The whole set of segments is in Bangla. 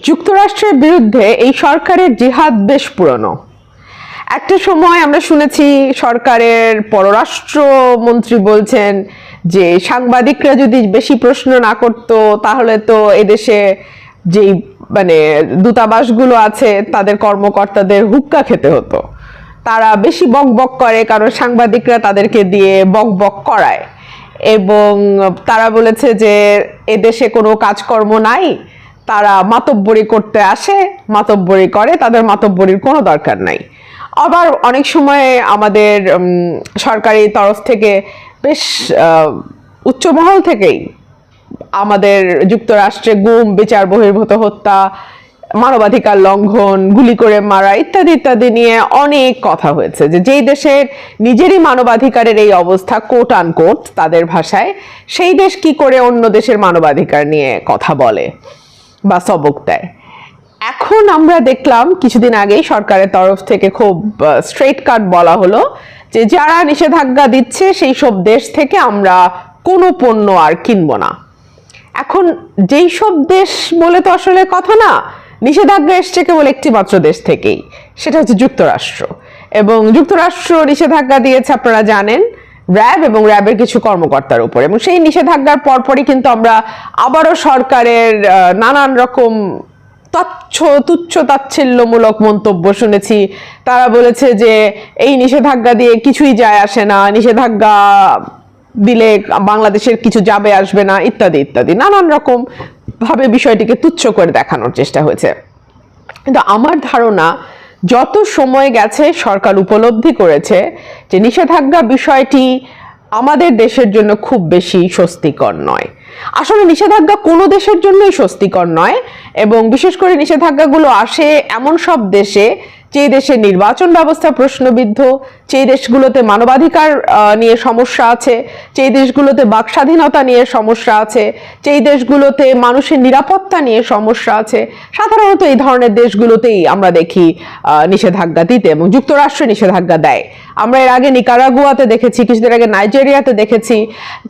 যুক্তরাষ্ট্রের বিরুদ্ধে এই সরকারের জিহাদ বেশ পুরনো। একটা সময় আমরা শুনেছি সরকারের পররাষ্ট্রমন্ত্রী বলছেন যে সাংবাদিকরা যদি বেশি প্রশ্ন না করতো, তাহলে তো এদেশে যেই মানে দূতাবাসগুলো আছে, তাদের কর্মকর্তাদের হুক্কা খেতে হতো। তারা বেশি বক বক করে, কারণ সাংবাদিকরা তাদেরকে দিয়ে বক বক করায়। এবং তারা বলেছে যে এদেশে কোনো কাজকর্ম নাই তারা মাতব্বরি করতে আসে, মাতব্বরি করে, তাদের মাতব্বরির কোনো দরকার নাই। আবার অনেক সময় আমাদের সরকারি তরফ থেকে বেশ উচ্চমহল থেকেই আমাদের যুক্তরাষ্ট্রে গুম, বিচার, বহির্ভূত হত্যা, মানবাধিকার লঙ্ঘন, গুলি করে মারা ইত্যাদি ইত্যাদি নিয়ে অনেক কথা হয়েছে যে যেই দেশের নিজেরই মানবাধিকারের এই অবস্থা কোট আন কোট তাদের ভাষায়, সেই দেশ কি করে অন্য দেশের মানবাধিকার নিয়ে কথা বলে? বা সবক দেয়। এখন আমরা দেখলাম কিছুদিন আগেই সরকারের তরফ থেকে খুব স্ট্রেট কাট বলা হলো যে যারা নিষেধাজ্ঞা দিচ্ছে সেই সব দেশ থেকে আমরা কোনো পণ্য আর কিনবো না। এখন যেই সব দেশ বলে তো আসলে কথা না, নিষেধাজ্ঞা এসছে কেবল একটি মাত্র দেশ থেকেই, সেটা হচ্ছে যুক্তরাষ্ট্র। এবং যুক্তরাষ্ট্র নিষেধাজ্ঞা দিয়েছে, আপনারা জানেন র্যাব এবং র্যাবের কিছু কর্মকর্তার উপর। এবং সেই নিষেধাজ্ঞার পরপরই কিন্তু আমরা আবারও সরকারের নানান রকম তুচ্ছ তুচ্ছ তাচ্ছিল্যমূলক মন্তব্য শুনেছি। তারা বলেছে যে এই নিষেধাজ্ঞা দিয়ে কিছুই যায় আসে না, নিষেধাজ্ঞা দিলে বাংলাদেশের কিছু যাবে, আসবে না, ইত্যাদি ইত্যাদি। নানান রকম ভাবে বিষয়টিকে তুচ্ছ করে দেখানোর চেষ্টা হয়েছে। কিন্তু আমার ধারণা যত সময় গেছে, সরকার উপলব্ধি করেছে যে নিষেধাজ্ঞা বিষয়টি আমাদের দেশের জন্য খুব বেশি স্বস্তিকর নয়। আসলে নিষেধাজ্ঞা কোনো দেশের জন্যই স্বস্তিকর নয় এবং বিশেষ করে নিষেধাজ্ঞাগুলো আসে এমন সব দেশে যে দেশের নির্বাচন ব্যবস্থা প্রশ্নবিদ্ধ, যেই দেশগুলোতে মানবাধিকার নিয়ে সমস্যা আছে, যেই দেশগুলোতে বাক স্বাধীনতা নিয়ে সমস্যা আছে, যেই দেশগুলোতে মানুষের নিরাপত্তা নিয়ে সমস্যা আছে, সাধারণত এই ধরনের দেশগুলোতেই আমরা দেখি নিষেধাজ্ঞা দিতে এবং যুক্তরাষ্ট্র নিষেধাজ্ঞা দেয়। আমরা এর আগে নিকারাগুয়াতে দেখেছি, কিছুদিন আগে নাইজেরিয়াতে দেখেছি।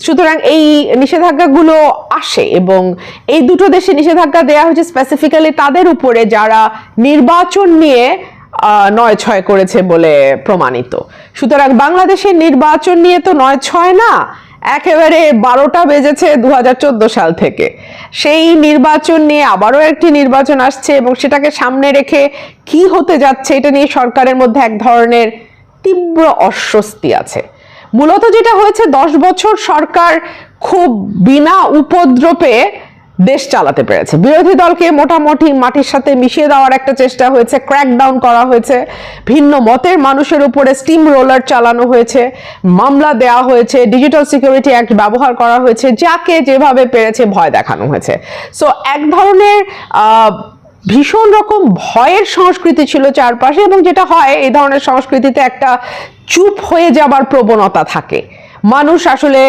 সুতরাং এই নিষেধাজ্ঞাগুলো আসে এবং এই দুটো দেশে নিষেধাজ্ঞা দেওয়া হয়েছে স্পেসিফিক্যালি তাদের উপরে যারা নির্বাচন নিয়ে নয় ছয় করেছে বলে প্রমাণিত। সুতরাং বাংলাদেশের নির্বাচন নিয়ে তো নয় ছয় না, একেবারে বারোটা বেজেছে দু হাজার চোদ্দ সাল থেকে। সেই নির্বাচন নিয়ে আবারও একটি নির্বাচন আসছে এবং সেটাকে সামনে রেখে কি হতে যাচ্ছে এটা নিয়ে সরকারের মধ্যে এক ধরনের তীব্র অস্বস্তি আছে। মূলত যেটা হয়েছে, দশ বছর সরকার খুব বিনা উপদ্রবে দেশ চালাতে পেরেছে। বিরোধী দলকে মোটামুটি মাটির সাথে মিশিয়ে দেওয়ার একটা চেষ্টা হয়েছে ক্র্যাকডাউন করা হয়েছে। ভিন্ন মতের মানুষের উপরে স্টিম রোলার চালানো হয়েছে, মামলা দেওয়া হয়েছে ডিজিটাল সিকিউরিটি অ্যাক্ট ব্যবহার করা হয়েছে, যাকে যেভাবে পেরেছে ভয় দেখানো হয়েছে। সো এক ধরনের ভীষণ রকম ভয়ের সংস্কৃতি ছিল চারপাশে এবং যেটা হয়, এই ধরনের সংস্কৃতিতে একটা চুপ হয়ে যাবার প্রবণতা থাকে। মানুষ আসলে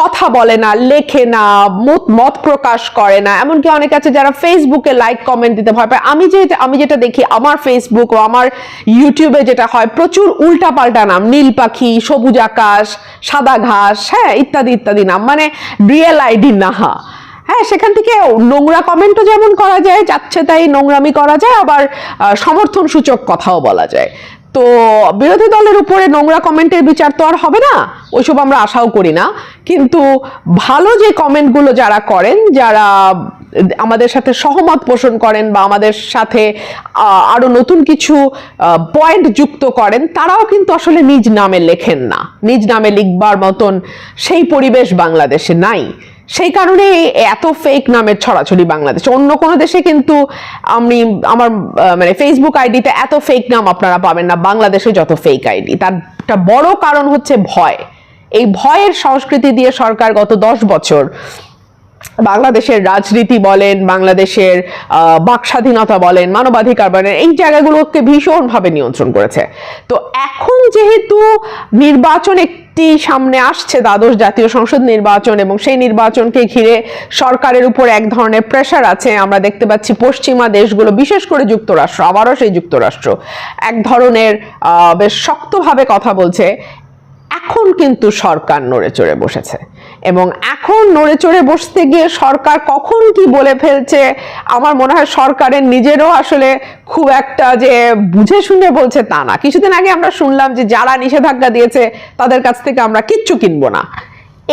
কথা বলে না, লেখে না, মত মত প্রকাশ করে না। এমনকি অনেক আছে যারা ফেসবুকে লাইক কমেন্ট দিতে ভয় পায়। আমি যে আমি যেটা দেখি, আমার ফেসবুক ও আমার ইউটিউবে যেটা হয়, প্রচুর উল্টা পাল্টা নাম। নীল পাখি, সবুজ আকাশ, সাদা ঘাস হ্যাঁ ইত্যাদি ইত্যাদি নাম। মানে রিয়েল আইডি নাহা হ্যাঁ সেখান থেকে নোংরা কমেন্টও যেমন করা যায়, যাচ্ছে তাই নোংরামি করা যায়, আবার সমর্থন সূচক কথাও বলা যায়। তো বিরোধী দলের উপরে নোংরা কমেন্টের বিচার তো আর হবে না। ওইসব আমরা আশাও করি না। কিন্তু ভালো যে কমেন্টগুলো যারা করেন, যারা আমাদের সাথে সহমত পোষণ করেন বা আমাদের সাথে আরও নতুন কিছু পয়েন্ট যুক্ত করেন, তারাও কিন্তু আসলে নিজ নামে লেখেন না। নিজ নামে লিখবার মতন সেই পরিবেশ বাংলাদেশে নাই। সেই কারণে এত ফেক নামের ছড়াছড়ি বাংলাদেশে। অন্য কোনো দেশে কিন্তু আমি, আমার মানে ফেসবুক আইডিতে এত ফেক নাম আপনারা পাবেন না। বাংলাদেশে যত ফেক আইডি তার একটা বড় কারণ হচ্ছে ভয়। এই ভয়ের সংস্কৃতি দিয়ে সরকার গত দশ বছর বাংলাদেশের রাজনীতি বলেন, বাংলাদেশের বাক স্বাধীনতা বলেন, মানবাধিকার বলেন, এই জায়গাগুলোকে ভীষণভাবে নিয়ন্ত্রণ করেছে। তো এখন যেহেতু নির্বাচন একটি সামনে আসছে দ্বাদশ জাতীয় সংসদ নির্বাচন এবং সেই নির্বাচনকে ঘিরে সরকারের উপর এক ধরনের প্রেশার আছে। আমরা দেখতে পাচ্ছি পশ্চিমা দেশগুলো, বিশেষ করে যুক্তরাষ্ট্র, আবারও সেই যুক্তরাষ্ট্র, এক ধরনের বেশ শক্তভাবে কথা বলছে। এখন কিন্তু সরকার নড়ে চড়ে বসেছে। এবং এখন নড়ে চড়ে বসতে গিয়ে সরকার কখন কি বলে ফেলছে, আমার মনে হয় সরকারের নিজেরও আসলে খুব একটা যে বুঝে শুনে বলছে তা না। কিছুদিন আগে আমরা শুনলাম যে যারা নিষেধাজ্ঞা দিয়েছে, তাদের কাছ থেকে আমরা কিচ্ছু কিনবো না।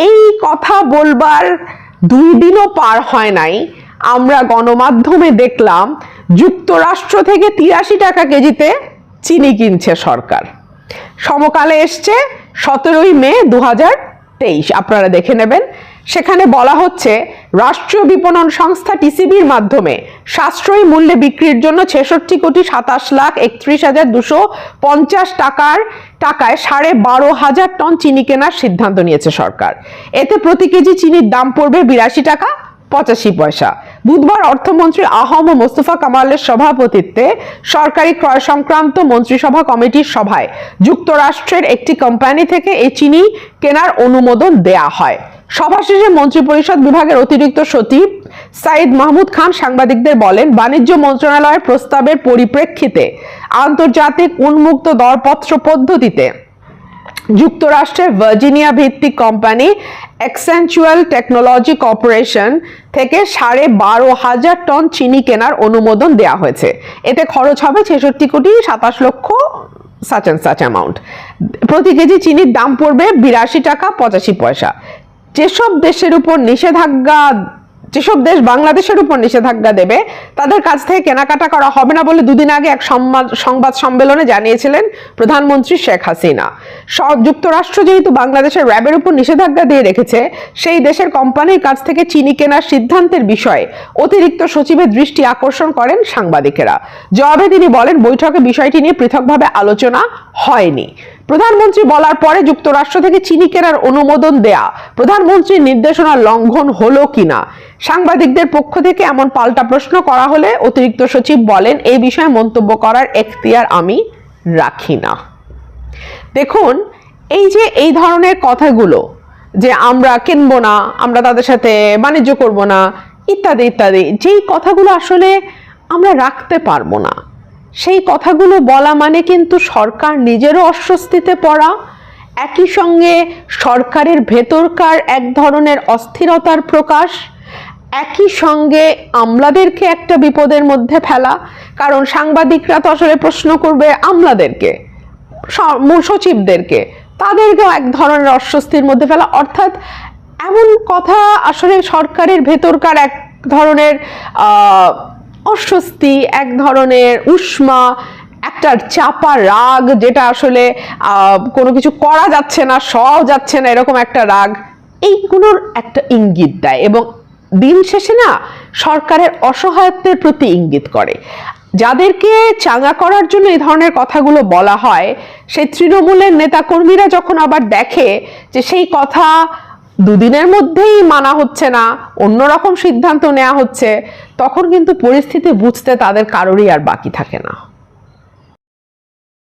এই কথা বলবার দুই দিনও পার হয় নাই। আমরা গণমাধ্যমে দেখলাম, যুক্তরাষ্ট্র থেকে তিরাশি টাকা কেজিতে চিনি কিনছে সরকার। সমকালে এসছে সতেরোই মে দু তেইশ। আপনারা দেখে নেবেন। সেখানে বলা হচ্ছে, রাষ্ট্রীয় বিপণন সংস্থা টিসিবির মাধ্যমে সাশ্রয়ী মূল্যে বিক্রির জন্য ছেষট্টি কোটি সাতাশ লাখ একত্রিশ হাজার দুশো পঞ্চাশ টাকার টাকায় সাড়ে বারো হাজার টন চিনি কেনার সিদ্ধান্ত নিয়েছে সরকার। এতে প্রতি কেজি চিনির দাম পড়বে বিরাশি টাকা। পঁচাশি পয়সা। বুধবার অর্থমন্ত্রী আহম মোস্তফা কামালের সভাপতিত্বে সরকারি ক্রয় সংক্রান্ত মন্ত্রিসভা কমিটির সভায় যুক্তরাষ্ট্রের একটি কোম্পানি থেকে এই চিনি কেনার অনুমোদন দেয়া হয়। সভা শেষে মন্ত্রিপরিষদ বিভাগের অতিরিক্ত সচিব সাইদ মাহমুদ খান সাংবাদিকদের বলেন, বাণিজ্য মন্ত্রণালয়ের প্রস্তাবের পরিপ্রেক্ষিতে আন্তর্জাতিক উন্মুক্ত দরপত্র পদ্ধতিতে যুক্তরাষ্ট্রের ভার্জিনিয়া ভিত্তিক কোম্পানি এক্সেন্চুয়াল টেকনোলজি কর্পোরেশন থেকে সাড়ে বারো হাজার টন চিনি কেনার অনুমোদন দেওয়া হয়েছে। এতে খরচ হবে ছেষট্টি কোটি সাতাশ লক্ষ সাচ অ্যান্ড সাচ অ্যামাউন্ট প্রতি কেজি চিনির দাম পড়বে বিরাশি টাকা পঁচাশি পয়সা। যেসব দেশের উপর নিষেধাজ্ঞা যেসব দেশ বাংলাদেশের উপর নিষেধাজ্ঞা দেবে, তাদের কাছ থেকে কেনাকাটা করা হবে না বলে দুদিন আগে এক সংবাদ সম্মেলনে জানিয়েছিলেন প্রধানমন্ত্রী শেখ হাসিনা। স- যুক্তরাষ্ট্র যেহেতু বাংলাদেশের র্যাবের উপর নিষেধাজ্ঞা দিয়ে রেখেছে, সেই দেশের কোম্পানির কাছ থেকে চিনি কেনার সিদ্ধান্তের বিষয়ে অতিরিক্ত সচিবের দৃষ্টি আকর্ষণ করেন সাংবাদিকেরা। জবাবে তিনি বলেন, বৈঠকে বিষয়টি নিয়ে পৃথকভাবে আলোচনা হয়নি। প্রধানমন্ত্রী বলার পরে যুক্তরাষ্ট্র থেকে চিনি কেনার অনুমোদন দেয়া। প্রধানমন্ত্রীর নির্দেশনা লঙ্ঘন হলো কিনা? সাংবাদিকদের পক্ষ থেকে এমন পাল্টা প্রশ্ন করা হলে অতিরিক্ত সচিব বলেন এই বিষয়ে মন্তব্য করার এখতিয়ার আমি রাখি না। দেখুন, এই যে এই ধরনের কথাগুলো যে আমরা কিনবো না, আমরা তাদের সাথে বাণিজ্য করব না, ইত্যাদি ইত্যাদি, যেই কথাগুলো আসলে আমরা রাখতে পারব না সেই কথাগুলো বলা মানে কিন্তু সরকার নিজেরও অস্বস্তিতে পড়া। একই সঙ্গে সরকারের ভেতরকার এক ধরনের অস্থিরতার প্রকাশ। একই সঙ্গে আমলাদেরকে একটা বিপদের মধ্যে ফেলা। কারণ সাংবাদিকরা তো আসলে প্রশ্ন করবে, আমলাদেরকে সচিবদেরকে, তাদেরকেও এক ধরনের অস্বস্তির মধ্যে ফেলা। অর্থাৎ এমন কথা আসলে সরকারের ভেতরকার এক ধরনের অস্বস্তি, এক ধরনের উষ্মা, একটা চাপা রাগ, যেটা আসলে কোনো কিছু করা যাচ্ছে না সও যাচ্ছে না, এরকম একটা রাগ। এইগুলোর একটা ইঙ্গিত দেয় এবং দিন শেষে না, সরকারের অসহায়ত্বের প্রতি ইঙ্গিত করে। যাদেরকে চাঙা করার জন্য এই ধরনের কথাগুলো বলা হয়, সেই তৃণমূলের নেতাকর্মীরা যখন আবার দেখে যে সেই কথা দুদিনের মধ্যেই মানা হচ্ছে না অন্যরকম সিদ্ধান্ত নেওয়া হচ্ছে, তখন কিন্তু পরিস্থিতি বুঝতে তাদের কারোরই আর বাকি থাকে না।